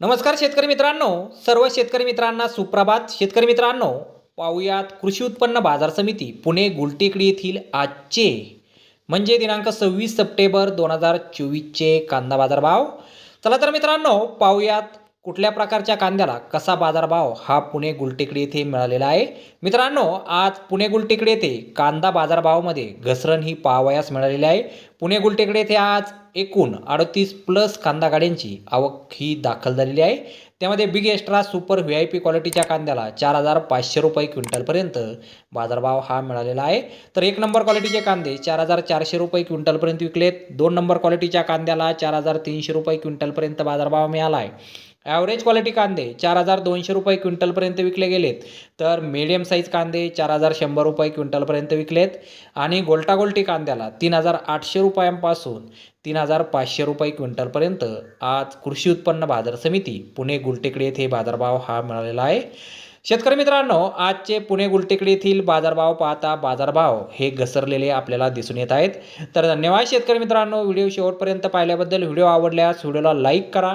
नमस्कार शेतकरी मित्रांनो. सर्व शेतकरी मित्रांना सुप्रभात. शेतकरी मित्रांनो पाहूयात कृषी उत्पन्न बाजार समिती पुणे गुलटेकडी येथील आजचे म्हणजे दिनांक सव्वीस सप्टेंबर दोन हजार चोवीसचे कांदा बाजारभाव. चला तर मित्रांनो पाहूयात कुठल्या प्रकारच्या कांद्याला कसा बाजारभाव हा पुणे गुलटेकडी येथे मिळालेला आहे? मित्रांनो आज पुणे गुलटेकडी येथे कांदा बाजारभावामध्ये घसरण ही पाहावयास मिळालेली आहे. पुणे गुलटेकडी येथे आज एकूण अडतीस प्लस कांदा गाड्यांची आवक ही दाखल झालेली आहे. त्यामध्ये big extra super V I P क्वालिटीच्या कांद्याला चार हजार पाचशे रुपये क्विंटलपर्यंत बाजारभाव हा मिळालेला आहे. तर एक नंबर क्वालिटीचे कांदे चार हजार चारशे रुपये क्विंटलपर्यंत विकलेत. दोन नंबर क्वालिटीच्या कांद्याला चार हजार तीनशे रुपये क्विंटलपर्यंत बाजारभाव मिळाला आहे. ॲव्हरेज क्वालिटी कांदे चार हजार दोनशे रुपये क्विंटलपर्यंत विकले गेलेत. तर मिडियम साईज कांदे चार हजार शंभर रुपये क्विंटलपर्यंत विकलेत. आणि गोल्टागोल्टी कांद्याला तीन हजार आठशे रुपयांपासून तीन हजार पाचशे रुपये क्विंटलपर्यंत. आज कृषी उत्पन्न बाजार समिती पुणे गुलटेकडे येथे बाजारभाव हा मिळालेला आहे. शेतकरी मित्रांनो आजचे पुणे गुलटेकडे येथील बाजारभाव पाहता बाजारभाव हे घसरलेले आपल्याला दिसून येत आहेत. तर धन्यवाद शेतकरी मित्रांनो व्हिडिओ शेवटपर्यंत पाहिल्याबद्दल. व्हिडिओ आवडल्यास व्हिडिओला लाईक करा.